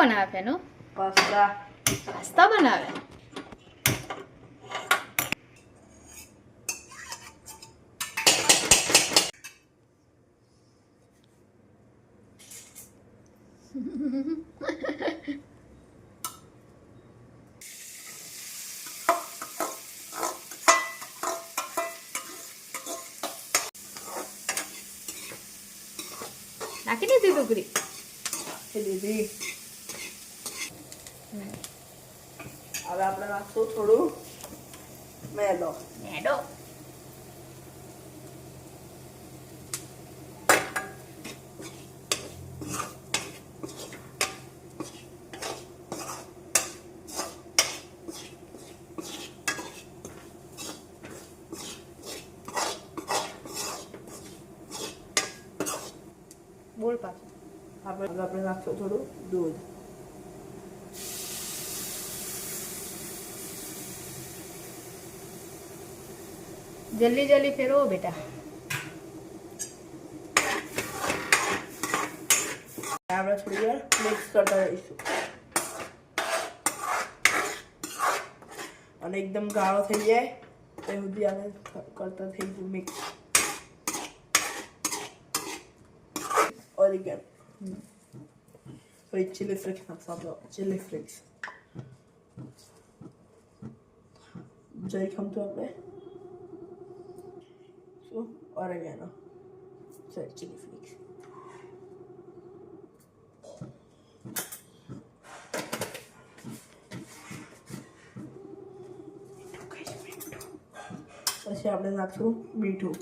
બનાવે એનું pasta. Pasta બનાવે? નાખી દીધી ટુકડી? દીધી. હવે આપણે નાખશું થોડું મેદો. મેદો. બોલ પાછું. આપણે આપણે નાખશું થોડું દૂધ. જલ્દી જલ્દી ફેરવો બેટા. આપણે થોડી વાર મિક્સ કરતા રહીશું. અને એકદમ ગાળો થઈ જાય તે સુધી આને કરતા થઈ મિક્સ ઓરિગેન પછી ચીલી ફ્લેક્સ નાખશું આપણે. ચીલી ફ્લેક્સ જઈ ખમતું આપણે. શું ઓરેગાનો સોરી ચીલી ફ્લેક્સ પછી આપણે નાખશું મીઠું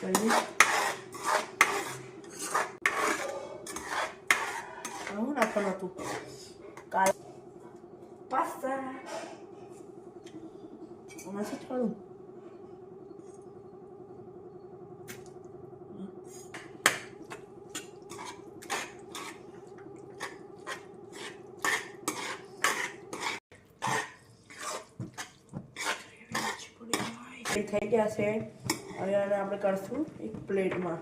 કરી પાસ્તા આમાંથી થોડું એ થઈ ગયા છે હવે આને આપણે કરશું એક પ્લેટમાં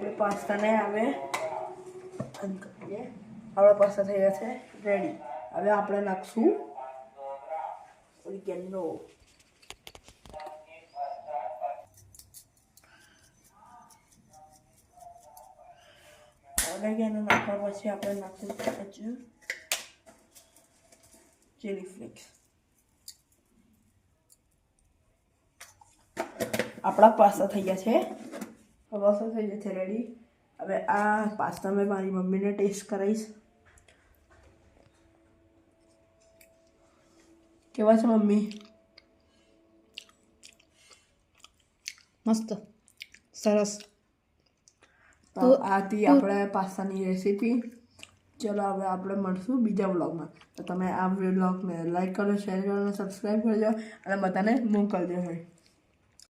આપણે પાસ્તાને હવે બંધ કરીએ. આપણા પાસ્તા થઈ ગયા છે રેડી હવે આપણે નાખશું ઓરિગેનો નાખ્યા પછી આપણે નાખશું ચીલી ફ્લેક્સ. આપણા પાસ્તા થઈ ગયા છે પાસ્તા થઈ જશે રેડી હવે આ પાસ્તા મેં મારી મમ્મીને ટેસ્ટ કરાવીશ કેવા છે મમ્મી? મસ્ત. સરસ. તો આથી આપણે પાસ્તાની રેસીપી ચલો હવે આપણે મળશું બીજા વ્લોગમાં તો તમે આ વ્લોગને લાઈક કરો શેર કરો અને સબસ્ક્રાઈબ કરજો. અને બધાને મોકલજો હોય